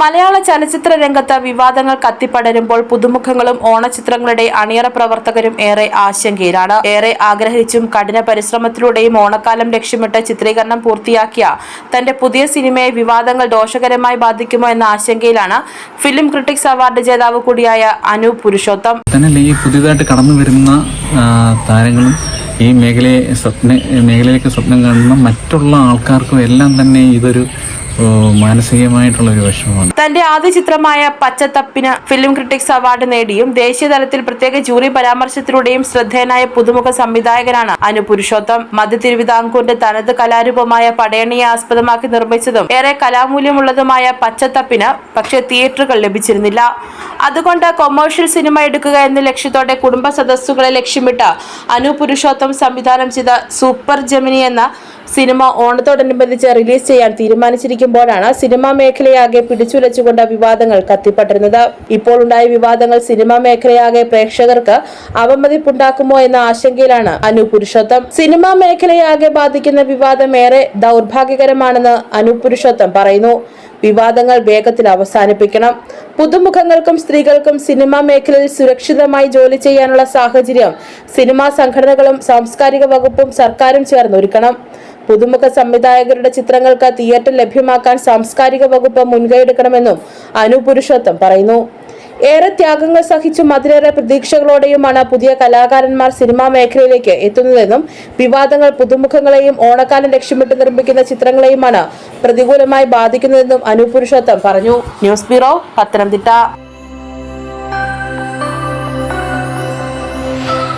മലയാള ചലച്ചിത്ര രംഗത്ത് വിവാദങ്ങൾ കത്തിപ്പടരുമ്പോൾ പുതുമുഖങ്ങളും ഓണചിത്രങ്ങളുടെ അണിയറ പ്രവർത്തകരും ഏറെ ആശങ്കയിലാണ്. ഏറെ ആഗ്രഹിച്ചും കഠിന പരിശ്രമത്തിലൂടെയും ഓണക്കാലം ലക്ഷ്യമിട്ട് ചിത്രീകരണം പൂർത്തിയാക്കിയ തന്റെ പുതിയ സിനിമയെ വിവാദങ്ങൾ ദോഷകരമായി ബാധിക്കുമോ എന്ന ആശങ്കയിലാണ് ഫിലിം ക്രിട്ടിക്സ് അവാർഡ് ജേതാവ് കൂടിയായ അനു പുരുഷോത്തം. തന്നെ ഈ പുതിയതായിട്ട് കടന്നു വരുന്ന താരങ്ങളും ഈ മേഖലയെ സ്വപ്ന മേഖലയിലേക്ക് സ്വപ്നം കാണുന്ന മറ്റുള്ള ആൾക്കാർക്കും എല്ലാം തന്നെ ഇതൊരു മാനസികമായിട്ടുള്ള ഒരു വിഷമമാണ്. തന്റെ ആദ്യ ചിത്രമായ പച്ചത്തപ്പിന് ഫിലിം ക്രിട്ടിക്സ് അവാർഡ് നേടിയും ദേശീയ തലത്തിൽ പ്രത്യേക ജൂറി പരാമർശത്തിലൂടെയും ശ്രദ്ധേയനായ പുതുമുഖ സംവിധായകനാണ് അനു പുരുഷോത്തം. മധ്യ തിരുവിതാംകൂറിന്റെ തനത് കലാരൂപമായ പടയണിയെ ആസ്പദമാക്കി നിർമ്മിച്ചതും ഏറെ കലാമൂല്യമുള്ളതുമായ പച്ചത്തപ്പിന് പക്ഷേ തിയേറ്ററുകൾ ലഭിച്ചിരുന്നില്ല. അതുകൊണ്ട് കൊമേഴ്ഷ്യൽ സിനിമ എടുക്കുക എന്ന ലക്ഷ്യത്തോടെ കുടുംബ സദസ്സുകളെ ലക്ഷ്യമിട്ട് അനു പുരുഷോത്തം സംവിധാനം ചെയ്ത സൂപ്പർ ജമിനി എന്ന സിനിമ ഓണത്തോടനുബന്ധിച്ച് റിലീസ് ചെയ്യാൻ തീരുമാനിച്ചിരിക്കുമ്പോഴാണ് സിനിമാ മേഖലയാകെ പിടിച്ചുലച്ചുകൊണ്ട് വിവാദങ്ങൾ കത്തിപ്പട്ടിരുന്നത് ഇപ്പോൾ ഉണ്ടായ വിവാദങ്ങൾ സിനിമാ മേഖലയാകെ പ്രേക്ഷകർക്ക് അവമതിപ്പുണ്ടാക്കുമോ എന്ന ആശങ്കയിലാണ് അനു പുരുഷോത്തം. സിനിമാ മേഖലയാകെ ബാധിക്കുന്ന വിവാദം ഏറെ ദൗർഭാഗ്യകരമാണെന്ന് അനു പുരുഷോത്തം പറയുന്നു. വിവാദങ്ങൾ വേഗത്തിൽ അവസാനിപ്പിക്കണം. പുതുമുഖങ്ങൾക്കും സ്ത്രീകൾക്കും സിനിമാ മേഖലയിൽ സുരക്ഷിതമായി ജോലി ചെയ്യാനുള്ള സാഹചര്യം സിനിമാ സംഘടനകളും സാംസ്കാരിക വകുപ്പും സർക്കാരും ചേർന്നൊരുക്കണം. പുതുമുഖ സംവിധായകരുടെ ചിത്രങ്ങൾക്ക് തിയേറ്റർ ലഭ്യമാക്കാൻ സാംസ്കാരിക വകുപ്പ് മുൻകൈയെടുക്കണമെന്നും അനു പുരുഷോത്തം പറയുന്നു. ഏറെ ത്യാഗങ്ങൾ സഹിച്ചും അതിലേറെ പ്രതീക്ഷകളോടെയുമാണ് പുതിയ കലാകാരന്മാർ സിനിമാ മേഖലയിലേക്ക് എത്തുന്നതെന്നും വിവാദങ്ങൾ പുതുമുഖങ്ങളെയും ഓണക്കാലം ലക്ഷ്യമിട്ട് നിർമ്മിക്കുന്ന ചിത്രങ്ങളെയുമാണ് പ്രതികൂലമായി ബാധിക്കുന്നതെന്നും അനു പുരുഷോത്തം പറഞ്ഞു. News bureau Pathanamthitta.